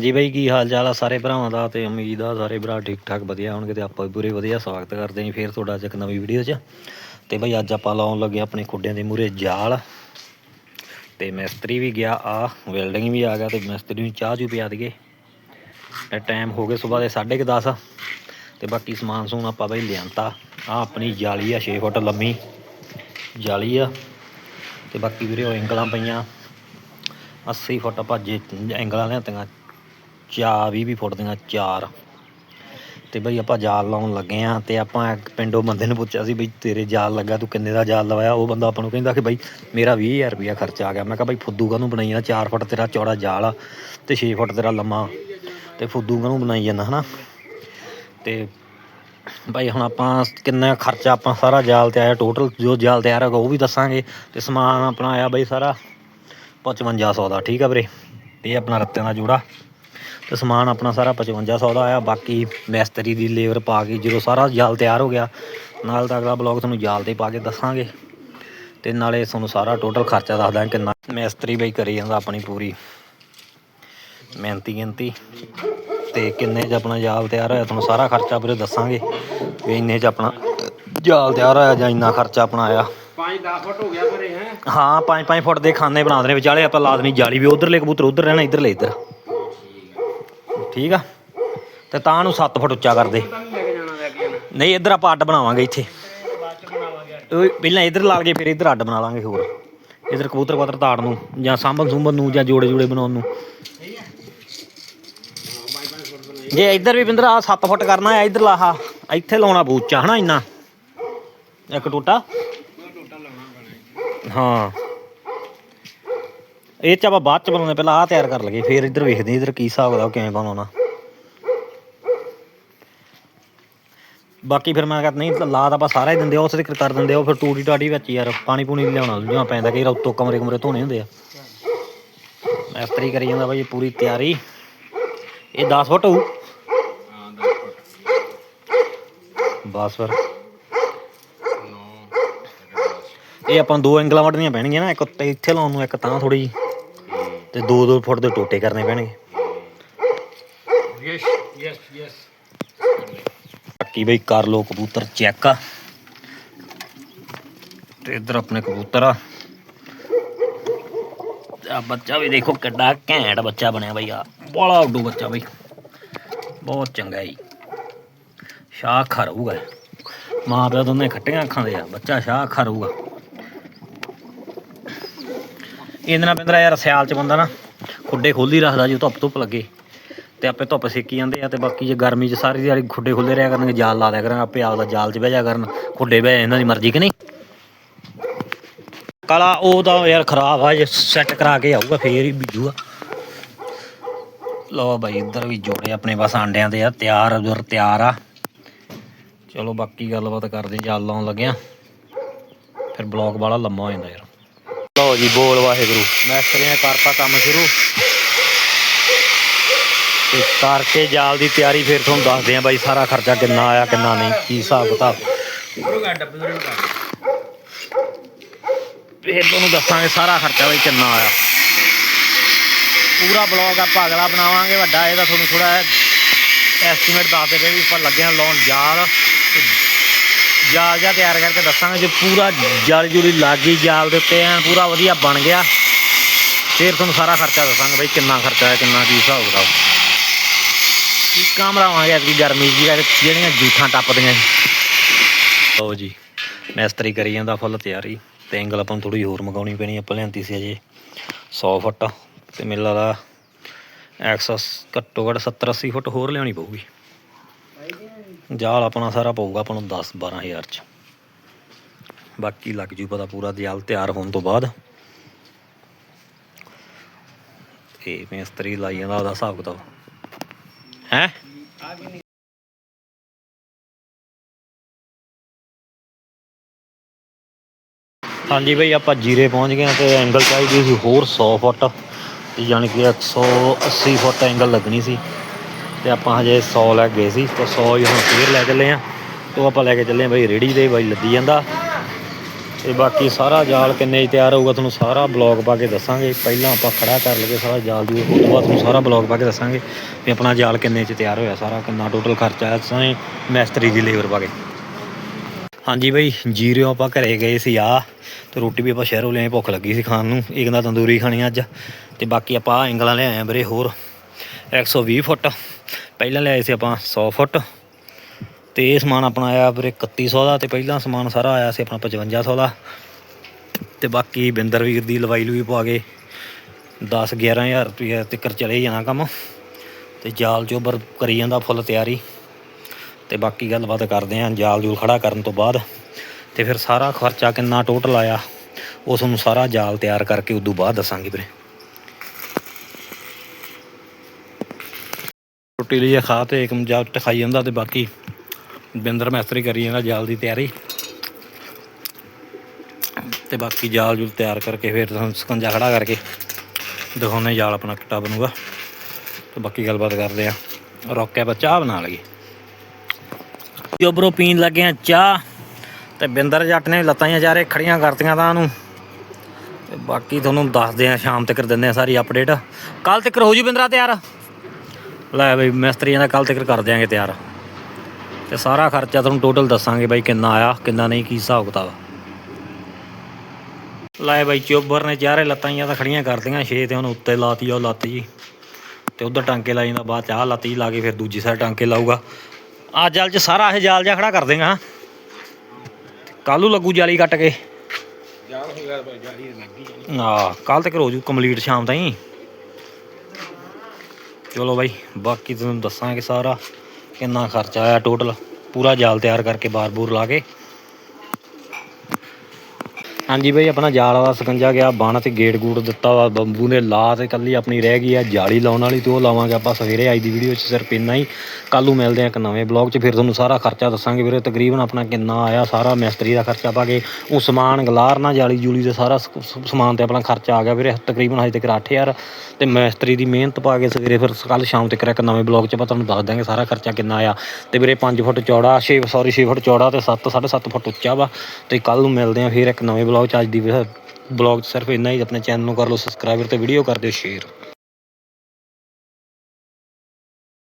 ਜੀ ਬਾਈ, ਕੀ ਹਾਲ ਚਾਲ ਆ ਸਾਰੇ ਭਰਾਵਾਂ ਦਾ ਤੇ ਉਮੀਦ ਆ ਸਾਰੇ ਭਰਾ ਠੀਕ ਠਾਕ ਵਧੀਆ ਹੋਣਗੇ ਤੇ ਆਪਾਂ ਵੀ ਪੂਰੇ ਵਧੀਆ ਸਵਾਗਤ ਕਰਦੇ ਹਾਂ ਫੇਰ ਤੁਹਾਡਾ ਅੱਜ ਇੱਕ ਨਵੀਂ ਵੀਡੀਓ 'ਚ। ਤੇ ਬਾਈ ਅੱਜ ਆਪਾਂ ਲਾਉਣ ਲੱਗੇ ਆਪਣੇ ਖੁੱਡਿਆਂ ਦੇ ਮੂਰੇ ਜਾਲ। ਤੇ ਮਿਸਤਰੀ ਵੀ ਗਿਆ, ਆ ਵੈਲਡਿੰਗ ਵੀ ਆ ਗਿਆ ਤੇ ਮਿਸਤਰੀ ਨੂੰ ਚਾਹ ਜੂ ਪਿਆ ਦਈਏ। ਤੇ ਟਾਈਮ ਹੋ ਗਏ ਸਵੇਰ ਦੇ 10:30 ਤੇ ਬਾਕੀ ਸਮਾਨ ਸਮੂਨ ਆਪਾਂ ਬਾਈ ਲਿਆਂਤਾ। ਆ ਆਪਣੀ ਜਾਲੀ ਆ 6 ਫੁੱਟ ਲੰਮੀ ਜਾਲੀ ਆ। ਤੇ ਬਾਕੀ ਵੀਰੇ ਉਹ ਐਂਗਲਾਂ ਪਈਆਂ। 80 ਫੁੱਟ ਆਪਾਂ ਜੇ ਐਂਗਲਾਂ ਲਿਆਂਤੀਆਂ। ਚਾ 20 20 ਫੁੱਟ ਦੀਆਂ ਚਾਰ। ਤੇ ਬਈ ਆਪਾਂ ਜਾਲ ਲਾਉਣ ਲੱਗੇ ਆ ਤੇ ਆਪਾਂ ਇੱਕ ਪਿੰਡੋਂ ਬੰਦੇ ਨੂੰ ਪੁੱਛਿਆ ਸੀ ਬਈ ਤੇਰੇ ਜਾਲ ਲੱਗਾ, ਤੂੰ ਕਿੰਨੇ ਦਾ ਜਾਲ ਲਵਾਇਆ? ਉਹ ਬੰਦਾ ਆਪਾਂ ਨੂੰ ਕਹਿੰਦਾ ਕਿ ਬਈ ਮੇਰਾ 20000 ਰੁਪਇਆ ਖਰਚਾ ਆ ਗਿਆ। ਮੈਂ ਕਿਹਾ ਬਈ ਫੁੱਦੂ ਕਾਹਨੂੰ ਬਣਾਈ ਜਾਂਦਾ? 4 ਫੁੱਟ ਤੇਰਾ ਚੌੜਾ ਜਾਲ ਆ ਤੇ 6 ਫੁੱਟ ਤੇਰਾ ਲੰਮਾ। ਤੇ ਫੁੱਦੂ ਕਾਹਨੂੰ ਬਣਾਈ ਜਾਂਦਾ, ਹਨਾ? ਤੇ ਭਾਈ ਹੁਣ ਆਪਾਂ ਕਿੰਨਾ ਖਰਚਾ ਆਪਾਂ ਸਾਰਾ ਜਾਲ ਤੇ ਆਇਆ ਟੋਟਲ ਜੋ ਜਾਲ ਤਿਆਰ ਹੈਗਾ ਉਹ ਵੀ ਦੱਸਾਂਗੇ। ਤੇ ਸਮਾਨ ਆਪਣਾ ਆਇਆ ਬਈ ਸਾਰਾ 5500 ਦਾ, ਠੀਕ ਆ ਵੀਰੇ? ਇਹ ਆਪਣਾ ਰੱਤਿਆਂ ਦਾ ਜੋੜਾ। ਤੇ ਸਮਾਨ ਆਪਣਾ ਸਾਰਾ 5500 ਦਾ ਆਇਆ ਬਾਕੀ ਮਿਸਤਰੀ ਦੀ ਲੇਬਰ ਪਾ ਕੇ ਜਦੋਂ ਸਾਰਾ ਜਾਲ ਤਿਆਰ ਹੋ ਗਿਆ ਨਾਲ ਦਾ ਅਗਲਾ ਬਲੌਗ ਤੁਹਾਨੂੰ ਜਾਲ ਤੇ ਪਾ ਕੇ ਦੱਸਾਂਗੇ। ਤੇ ਨਾਲੇ ਤੁਹਾਨੂੰ ਸਾਰਾ ਟੋਟਲ ਖਰਚਾ ਦੱਸਦਾ ਕਿੰਨਾ ਮਿਸਤਰੀ ਬਈ ਕਰੀ ਜਾਂਦਾ ਆਪਣੀ ਪੂਰੀ। ਮਿਹਨਤੀ ਗਿਣਤੀ। ਤੇ ਕਿੰਨੇ ਚ ਆਪਣਾ ਜਾਲ ਤਿਆਰ ਹੋਇਆ ਤੁਹਾਨੂੰ ਸਾਰਾ ਖਰਚਾ ਵੀਰੇ ਦੱਸਾਂਗੇ ਵੀ ਇੰਨੇ ਚ ਆਪਣਾ ਜਾਲ ਤਿਆਰ ਹੋਇਆ ਜਾਂ ਇੰਨਾ ਖਰਚਾ ਆਪਣਾ ਆਇਆ। 5-10 ਫੁੱਟ ਹੋ ਗਿਆ ਘਰੇ ਹੈ? ਹਾਂ 5-5 ਫੁੱਟ ਦੇ ਖਾਨੇ ਬਣਾ ਦੇਣੇ ਵਿਚਾਲੇ ਆਪਾਂ ਲਾ ਦੇਣੀ ਜਾਲੀ ਵੀ ਉਧਰਲੇ ਕਬੂਤਰ ਉਧਰ ਰਹਿਣਾ ਇਧਰਲੇ ਇੱਧਰ। ਠੀਕ ਆ? ਤੇ ਤਾਂ ਨੂੰ 7 ਫੁੱਟ ਉੱਚਾ ਕਰਦੇ ਨਹੀਂ, ਇੱਧਰ ਆਪਾਂ ਅੱਡ ਬਣਾਵਾਂਗੇ ਇੱਥੇ। ਪਹਿਲਾਂ ਇੱਧਰ ਲਾ ਕੇ, ਫਿਰ ਇੱਧਰ ਅੱਡ ਬਣਾ ਲਾਂਗੇ ਹੋਰ। ਇੱਧਰ ਕਬੂਤਰ ਕਬੂਤਰ ਤਾੜ ਨੂੰ, ਜਾਂ ਸਾਂਭਣ ਸੁੰਭਣ ਨੂੰ, ਜਾਂ ਜੋੜੇ ਜੋੜੇ ਬਣਾਉਣ ਨੂੰ। ਜੇ ਇੱਧਰ ਵੀ ਬਿੰਦਰ ਆ 7 ਫੁੱਟ ਕਰਨਾ ਹੈ ਇੱਧਰ ਲਾਹਾ ਇੱਥੇ ਲਾਉਣਾ ਬੂਚਾ ਹਨਾ ਇੰਨਾ? ਇੱਕ ਟੋਟਾ? ਹਾਂ। ਇਹ ਚ ਆਪਾਂ ਬਾਅਦ ਚ ਬਣਾਉਂਦੇ, ਪਹਿਲਾਂ ਆਹ ਤਿਆਰ ਕਰ ਲਈਏ, ਫਿਰ ਇੱਧਰ ਵੇਖਦੇ ਇੱਧਰ ਕੀ ਹਿਸਾਬ ਦਾ ਕਿਵੇਂ ਬਣਾਉਣਾ। ਬਾਕੀ ਫਿਰ ਮੈਂ ਕਹਿੰਦਾ ਨਹੀਂ ਲਾ ਤਾਂ ਆਪਾਂ ਸਾਰਾ ਹੀ ਦਿੰਦੇ ਆ, ਉਸ ਤੇ ਕਰ ਦਿੰਦੇ ਆ ਫਿਰ ਟੂਟੀ ਟਾਟੀ ਵਿੱਚ ਯਾਰ ਪਾਣੀ ਪੂਣੀ ਲਿਆਉਣਾ ਲਿਆਉਣਾ ਪੈਂਦਾ ਕਈ ਵਾਰ ਉੱਤੋਂ ਕਮਰੇ ਕਮਰੇ ਧੋਣੇ ਹੁੰਦੇ ਆ। ਇਸ ਮੈਸਤਰੀ ਕਰੀ ਜਾਂਦਾ ਬਾਈ ਪੂਰੀ ਤਿਆਰੀ। ਇਹ 10 ਫੁੱਟ ਹੋਊ। ਹਾਂ 10 ਫੁੱਟ। ਬਸ ਫਿਰ ਇਹ ਆਪਾਂ ਦੋ ਐਂਗਲਾਂ ਵੱਢਣੀਆਂ ਪੈਣਗੀਆਂ ਨਾ, ਇੱਕ ਉੱਤੇ ਇੱਥੇ ਲਾਉਣ ਨੂੰ, ਇੱਕ ਤਾਂ ਥੋੜੀ ਤੇ 2-2 ਫੁੱਟ ਦੇ ਟੋਟੇ ਕਰਨੇ ਪੈਣਗੇ। ਯੈਸ ਯੈਸ ਯੈਸ ਬਾਕੀ ਬਈ ਕਰ ਲੋ ਕਬੂਤਰ ਚੈੱਕ। ਤੇ ਇੱਧਰ ਆਪਣੇ ਕਬੂਤਰ ਆ। ਆ ਬੱਚਾ ਵੀ ਦੇਖੋ ਕਿੱਡਾ ਘੈਂਟ ਬੱਚਾ ਬਣਿਆ ਬਈ ਆ ਬੜਾ ਉੱਡੂ ਬੱਚਾ ਬਈ। ਬਹੁਤ ਚੰਗਾ ਜੀ। ਸ਼ਾਹ ਖਰੂਗਾ ਮਾਂ ਪਿਓ ਦੋਨੇ ਖੱਟੀਆਂ ਅੱਖਾਂ ਦੇ ਆ। ਬੱਚਾ ਸ਼ਾਹ ਖਰੂਗਾ ਇਹਦੇ ਨਾਲ ਪੈਂਦਾ ਯਾਰ ਸਿਆਲ ਚ ਬੰਦਾ ਨਾ ਖੁੱਡੇ ਖੋਲੀ ਰੱਖਦਾ ਜੇ ਧੁੱਪ ਧੁੱਪ ਲੱਗੇ। ਤੇ ਆਪੇ ਧੁੱਪ ਸੇਕੀ ਜਾਂਦੇ ਆ ਤੇ ਬਾਕੀ ਜੇ ਗਰਮੀ 'ਚ ਸਾਰੀ ਦਿਹਾੜੀ ਖੁੱਡੇ ਖੁੱਲੇ ਰਿਹਾ ਕਰਨਗੇ, ਜਾਲ ਲਾ ਦਿਆ ਕਰਨ ਆਪੇ ਆਪਦਾ ਜਾਲ 'ਚ ਬਹਿ ਜਾ ਕਰਨ, ਖੁੱਡੇ ਬਹਿ ਇਹਨਾਂ ਦੀ ਮਰਜ਼ੀ ਕਿ ਨਹੀਂ? ਕਲਾ ਉਹ ਤਾਂ ਯਾਰ ਖਰਾਬ ਆ, ਜੇ ਸੈੱਟ ਕਰਾ ਕੇ ਆਊਗਾ ਫੇਰ ਹੀ ਬੀਜੂਗਾ। ਲਓ ਬਾਈ, ਇੱਧਰ ਵੀ ਜੋੜੇ ਆਪਣੇ ਬਸ ਆਂਡਿਆਂ ਦੇ ਆ, ਤਿਆਰ, ਉਧਰ ਤਿਆਰ ਆ। ਚਲੋ ਬਾਕੀ ਗੱਲਬਾਤ ਕਰਦੇ ਜਾਲ ਲਾਉਣ ਲੱਗਿਆ। ਫਿਰ ਬਲੌਗ ਵਾਲਾ ਲੰਮਾ ਹੋ ਜਾਂਦਾ ਯਾਰ। ਲਓ ਜੀ ਬੋਲ ਵਾਹਿਗੁਰੂ। ਮੈਸਤਰੀ ਨੇ ਕਰਤਾ ਕੰਮ ਸ਼ੁਰੂ। ਤੇ ਕਰਕੇ ਜਾਲ ਦੀ ਤਿਆਰੀ ਫਿਰ ਤੁਹਾਨੂੰ ਦੱਸਦੇ ਆ ਬਾਈ ਸਾਰਾ ਖਰਚਾ ਕਿੰਨਾ ਆਇਆ ਕਿੰਨਾ ਨਹੀਂ ਕੀ ਹਿਸਾਬ ਕਿਤਾਬ। ਫਿਰ ਤੁਹਾਨੂੰ ਦੱਸਾਂਗੇ ਸਾਰਾ ਖਰਚਾ ਬਈ ਕਿੰਨਾ ਆਇਆ। ਪੂਰਾ ਬਲੌਗ ਆਪਾਂ ਅਗਲਾ ਬਣਾਵਾਂਗੇ ਵੱਡਾ ਇਹਦਾ ਤੁਹਾਨੂੰ ਥੋੜਾ ਐਸਟੀਮੇਟ ਦੱਸ ਦੇ ਵੀ ਆਪਾਂ ਲੱਗੇ ਆ ਲਾਉਣ ਜਾਲ। ਜਾਲ ਜਿਹਾ ਤਿਆਰ ਕਰਕੇ ਦੱਸਾਂਗੇ ਜੇ ਪੂਰਾ ਜਾਲ ਜੁਲੀ ਲੱਗ ਗਈ ਜਾਲ ਦੇ ਉੱਤੇ, ਐਨ ਪੂਰਾ ਵਧੀਆ ਬਣ ਗਿਆ। ਫਿਰ ਤੁਹਾਨੂੰ ਸਾਰਾ ਖਰਚਾ ਦੱਸਾਂਗੇ ਬਈ ਕਿੰਨਾ ਖਰਚਾ ਆਇਆ ਕਿੰਨਾ ਕੀ ਹਿਸਾਬ ਕਿਤਾਬ। ਕੀ ਕਾਮਰਾਵਾਂਗੇ ਅੱਜ ਗਰਮੀ ਜੀ ਜਿਹੜੀਆਂ ਜੂਠਾਂ ਟੱਪਦੀਆਂ ਲਓ ਜੀ, ਮੈਸਤਰੀ ਕਰੀ ਜਾਂਦਾ ਫੁੱਲ ਤਿਆਰੀ, ਤੇ ਐਂਗਲ ਆਪਾਂ ਨੂੰ ਥੋੜੀ ਹੋਰ ਮਗਾਉਣੀ ਪੈਣੀ ਆਪਾਂ ਲਿਆਂਤੀ ਸੀ ਅਜੇ 100 ਫੁੱਟ, ਤੇ ਮੈਨੂੰ ਲੱਗਦਾ ਐਕਸਸ ਘੱਟੋ ਘੱਟ 70 80 ਫੁੱਟ ਹੋਰ ਲਿਆਉਣੀ ਪਊਗੀ। ਜਾਲ ਆਪਣਾ ਸਾਰਾ ਪਊਗਾ ਆਪਾਂ ਨੂੰ 10 12000 ਚ। ਬਾਕੀ ਲੱਗ ਜੂ ਪਤਾ ਪੂਰਾ ਜਾਲ ਤਿਆਰ ਹੋਣ ਤੋਂ ਬਾਅਦ। ਤੇ ਮਿਸਤਰੀ ਲਾਈ ਜਾਂਦਾ ਉਹਦਾ ਹਿਸਾਬ ਕਿਤਾਬ। ਹੈ? ਹਾਂਜੀ ਬਈ, ਆਪਾਂ ਜੀਰੇ ਪਹੁੰਚ ਗਏ ਤੇ ਐਂਗਲ ਚਾਹੀਦੀ ਸੀ ਹੋਰ 100 ਫੁੱਟ। ਤੇ ਯਾਨੀ ਕਿ 180 ਫੁੱਟ ਐਂਗਲ ਲੱਗਣੀ ਸੀ। ਤੇ ਆਪਾਂ ਹਜੇ 100 ਲੈ ਗਏ ਸੀ, ਤੇ 100 ਹੀ ਹੁਣ ਫੇਰ ਲੈ ਚੱਲੇ ਆ ਉਹ ਆਪਾਂ ਲੈ ਕੇ ਚੱਲੇ ਆ ਬਈ ਰੇੜੀ ਦੇ ਬਾਈ ਲੱਦੀ ਜਾਂਦਾ। ਤੇ ਬਾਕੀ ਸਾਰਾ ਜਾਲ ਕਿੰਨੇ 'ਚ ਤਿਆਰ ਹੋਊਗਾ ਤੁਹਾਨੂੰ ਸਾਰਾ ਬਲੌਗ ਪਾ ਕੇ ਦੱਸਾਂਗੇ। ਪਹਿਲਾਂ ਆਪਾਂ ਖੜਾ ਕਰ ਲਈਏ ਸਾਰਾ ਜਾਲ ਜੂ ਉਸ ਤੋਂ ਬਾਅਦ ਤੁਹਾਨੂੰ ਸਾਰਾ ਬਲੌਗ ਪਾ ਕੇ ਦੱਸਾਂਗੇ ਵੀ ਆਪਣਾ ਜਾਲ ਕਿੰਨੇ 'ਚ ਤਿਆਰ ਹੋਇਆ ਸਾਰਾ, ਕਿੰਨਾ ਟੋਟਲ ਖਰਚਾ ਆਇਆ ਸਾਰੇ ਮੈਸਤਰੀ ਦੀ ਲੇਬਰ ਪਾ ਕੇ। ਹਾਂਜੀ ਬਈ ਜੀਰਿਓ ਆਪਾਂ ਘਰੇ ਗਏ ਸੀ ਆ, ਤੇ ਰੋਟੀ ਵੀ ਆਪਾਂ ਸ਼ਹਿਰੋਂ ਲਿਆਏ, ਭੁੱਖ ਲੱਗੀ ਸੀ ਖਾਣ ਨੂੰ। ਇਹ ਕਹਿੰਦਾ ਤੰਦੂਰੀ ਖਾਣੀ ਅੱਜ, ਤੇ ਬਾਕੀ ਆਪਾਂ ਆਹ ਐਂਗਲਾਂ ਲਿਆਏ ਆ ਵੀਰੇ ਹੋਰ। 120 ਫੁੱਟ। ਪਹਿਲਾਂ ਲਿਆਏ ਸੀ ਆਪਾਂ 100 ਫੁੱਟ ਤੇ ਇਹ ਸਮਾਨ ਆਪਣਾ ਆਇਆ ਵੀਰੇ 3100 ਦਾ ਤੇ ਪਹਿਲਾਂ ਸਮਾਨ ਸਾਰਾ ਆਇਆ ਸੀ ਆਪਣਾ 5500 ਦਾ। ਤੇ ਬਾਕੀ ਬਿੰਦਰ ਵੀਰ ਦੀ ਲਵਾਈ ਲੂਈ ਪਾ ਕੇ 10 11000 ਰੁਪਏ ਤੱਕ ਚਲੇ ਜਾਣਾ ਕੰਮ ਤੇ ਜਾਲ ਚੋਬਰ ਕਰੀ ਜਾਂਦਾ ਫੁੱਲ ਤਿਆਰੀ। ਤੇ ਬਾਕੀ ਗੱਲਬਾਤ ਕਰਦੇ ਆਂ, ਜਾਲ ਜੂਲ ਖੜਾ ਕਰਨ ਤੋਂ ਬਾਅਦ। ਤੇ ਫਿਰ ਸਾਰਾ ਖਰਚਾ ਕਿੰਨਾ ਟੋਟਲ ਆਇਆ, ਉਸ ਨੂੰ ਸਾਰਾ ਜਾਲ ਤਿਆਰ ਕਰਕੇ ਉਦੋਂ ਬਾਅਦ ਦੱਸਾਂਗੇ ਵੀਰੇ। ਰੋਟੀ ਲਈ ਖਾ ਤੇ ਇੱਕ ਜੱਟ ਖਾਈ ਜਾਂਦਾ ਤੇ ਬਾਕੀ ਬਿੰਦਰ ਮੈਸਤਰੀ ਕਰੀ ਜਾਂਦਾ ਜਾਲ ਦੀ ਤਿਆਰੀ। ਤੇ ਬਾਕੀ ਜਾਲ ਜੁਲ ਤਿਆਰ ਕਰਕੇ ਫਿਰ ਤੁਹਾਨੂੰ ਸਕੰਜਾ ਖੜਾ ਕਰਕੇ ਦਿਖਾਉਣੇ ਜਾਲ ਆਪਣਾ ਕਿੱਟਾ ਬਣੂਗਾ। ਤੇ ਬਾਕੀ ਗੱਲਬਾਤ ਕਰਦੇ ਆ ਰੋਕਿਆ ਆਪਾਂ ਚਾਹ ਬਣਾ ਲਈਏ। ਜੋ ਬਰੋ ਪੀਣ ਲੱਗੇ ਆ ਚਾਹ, ਤੇ ਬਿੰਦਰ ਜੱਟ ਨੇ ਲੱਤਾਂ ਜਿਹੀਆਂ ਚਾਰੇ ਖੜੀਆਂ ਕਰਤੀਆਂ ਤਾਂ ਉਹਨੂੰ। ਬਾਕੀ ਤੁਹਾਨੂੰ ਦੱਸਦੇ ਆ ਸ਼ਾਮ ਤੱਕ ਦਿੰਦੇ ਆ ਸਾਰੀ ਅਪਡੇਟ ਕੱਲ ਤੱਕ ਹੋ ਜੂ ਬਿੰਦਰਾ ਤਿਆਰ। ਲੈ ਬਈ ਮਿਸਤਰੀਆਂ ਦਾ ਕੱਲ ਤੱਕ ਕਰ ਦਿਆਂਗੇ ਤਿਆਰ। ਤੇ ਸਾਰਾ ਖਰਚਾ ਤੁਹਾਨੂੰ ਟੋਟਲ ਦੱਸਾਂਗੇ ਬਾਈ ਕਿੰਨਾ ਆਇਆ ਕਿੰਨਾ ਨਹੀਂ ਕੀ ਹਿਸਾਬ ਕਿਤਾਬ। ਲੈ ਬਾਈ ਚੋਬਰ ਨੇ ਚਾਰੇ ਲੱਤਾਂ ਜਿਹੀਆਂ ਤਾਂ ਖੜੀਆਂ ਕਰਤੀਆਂ ਛੇ ਤੇ ਉਹਨੂੰ ਉੱਤੇ ਲਾਤੀ ਉਹ ਲੱਤ। ਜੀ ਤੇ ਉਧਰ ਟਾਂਕੇ ਲਾਈ ਜਾਂਦਾ ਬਾਅਦ ਚ ਆਹ ਲੱਤ ਜੀ ਲਾ ਕੇ ਫਿਰ ਦੂਜੀ ਸਾਈਡ ਟਾਂਕੇ ਲਾਊਗਾ। ਆ ਜਾਲ 'ਚ ਸਾਰਾ ਇਹ ਜਾਲ ਜਿਹਾ ਖੜਾ ਕਰ ਦੇਗਾ। ਕੱਲ ਲੱਗੂ ਜਾਲੀ ਕੱਟ ਕੇ। ਜਾਲ ਹੋ ਗਿਆ ਭਾਈ ਜਾਲੀ ਲੱਗੀ ਆ ਕੱਲ ਤੱਕ ਹੋ ਜੂ ਕੰਪਲੀਟ ਸ਼ਾਮ ਤਾਈਂ। ਚਲੋ ਬਾਈ, ਬਾਕੀ ਤੁਹਾਨੂੰ ਦੱਸਾਂਗੇ ਸਾਰਾ, ਕਿੰਨਾ ਖਰਚਾ ਆਇਆ ਟੋਟਲ ਪੂਰਾ ਜਾਲ ਤਿਆਰ ਕਰਕੇ ਬਾਰ-ਬੂਰ ਲਾ ਕੇ। ਹਾਂਜੀ ਬਾਈ, ਆਪਣਾ ਜਾਲ ਵਾਲਾ ਸਕੰਜਾ ਗਿਆ ਬਣ ਤੇ ਗੇਟ ਗੂਟ ਦਿੱਤਾ ਵਾ, ਬੰਬੂ ਨੇ ਲਾ ਤੇ ਕੱਲੀ ਆਪਣੀ ਰਹਿ ਗਈ ਆ, ਜਾਲੀ ਲਾਉਣ ਵਾਲੀ ਤੇ ਉਹ ਲਾਵਾਂਗੇ ਆਪਾਂ ਸਵੇਰੇ ਅੱਜ ਦੀ ਵੀਡੀਓ 'ਚ, ਸਿਰਫ ਇੰਨਾ ਹੀ। ਕੱਲ ਨੂੰ ਮਿਲਦੇ ਆ ਇੱਕ ਨਵੇਂ ਬਲੌਗ 'ਚ, ਫਿਰ ਤੁਹਾਨੂੰ ਸਾਰਾ ਖਰਚਾ ਦੱਸਾਂਗੇ ਵੀਰੇ। ਤਕਰੀਬਨ ਆਪਣਾ ਕਿੰਨਾ ਆਇਆ, ਸਾਰਾ ਮਿਸਤਰੀ ਦਾ ਖਰਚਾ ਪਾ ਕੇ, ਉਹ ਸਮਾਨ ਗਲਾਰਨਾ ਜਾਲੀ ਜੂਲੀ ਦੇ ਸਾਰਾ ਸ- ਸਮਾਨ ਤੇ ਆਪਣਾ ਖਰਚਾ ਆ ਗਿਆ ਵੀਰੇ। ਤਕਰੀਬਨ ਹਜੇ ਤੱਕ 8000 ਤੇ ਮਿਸਤਰੀ ਦੀ ਮਿਹਨਤ ਪਾ ਕੇ ਸਵੇਰੇ ਫਿਰ ਕੱਲ ਸ਼ਾਮ ਤੱਕ ਇੱਕ ਨਵੇਂ ਬਲੌਗ 'ਚ ਆਪਾਂ ਤੁਹਾਨੂੰ ਦੱਸ ਦਾਂਗੇ ਸਾਰਾ ਖਰਚਾ ਕਿੰਨਾ ਆਇਆ। ਤੇ ਵੀਰੇ 5 ਫੁੱਟ ਚੌੜਾ 6 ਸੌਰੀ 6 ਫੁੱਟ ਚੌੜਾ ਤੇ 7 7.5 ਫੁੱਟ ਉੱਚਾ ਵਾ। ਤੇ ਕੱਲ ਨੂੰ ਮਿਲਦੇ ਆ ਫਿਰ ਇੱਕ ਨਵੇਂ ਬਲੌਗ 'ਚ ਅੱਜ ਦੀ ਬਲੌਗ 'ਚ ਸਿਰਫ ਇੰਨਾ ਹੀ, ਆਪਣੇ ਚੈਨਲ ਨੂੰ ਕਰ ਲਓ ਸਬਸਕ੍ਰਾਈਬਰ ਤੇ ਵੀਡੀਓ ਕਰ ਦਿਓ ਸ਼ੇਅਰ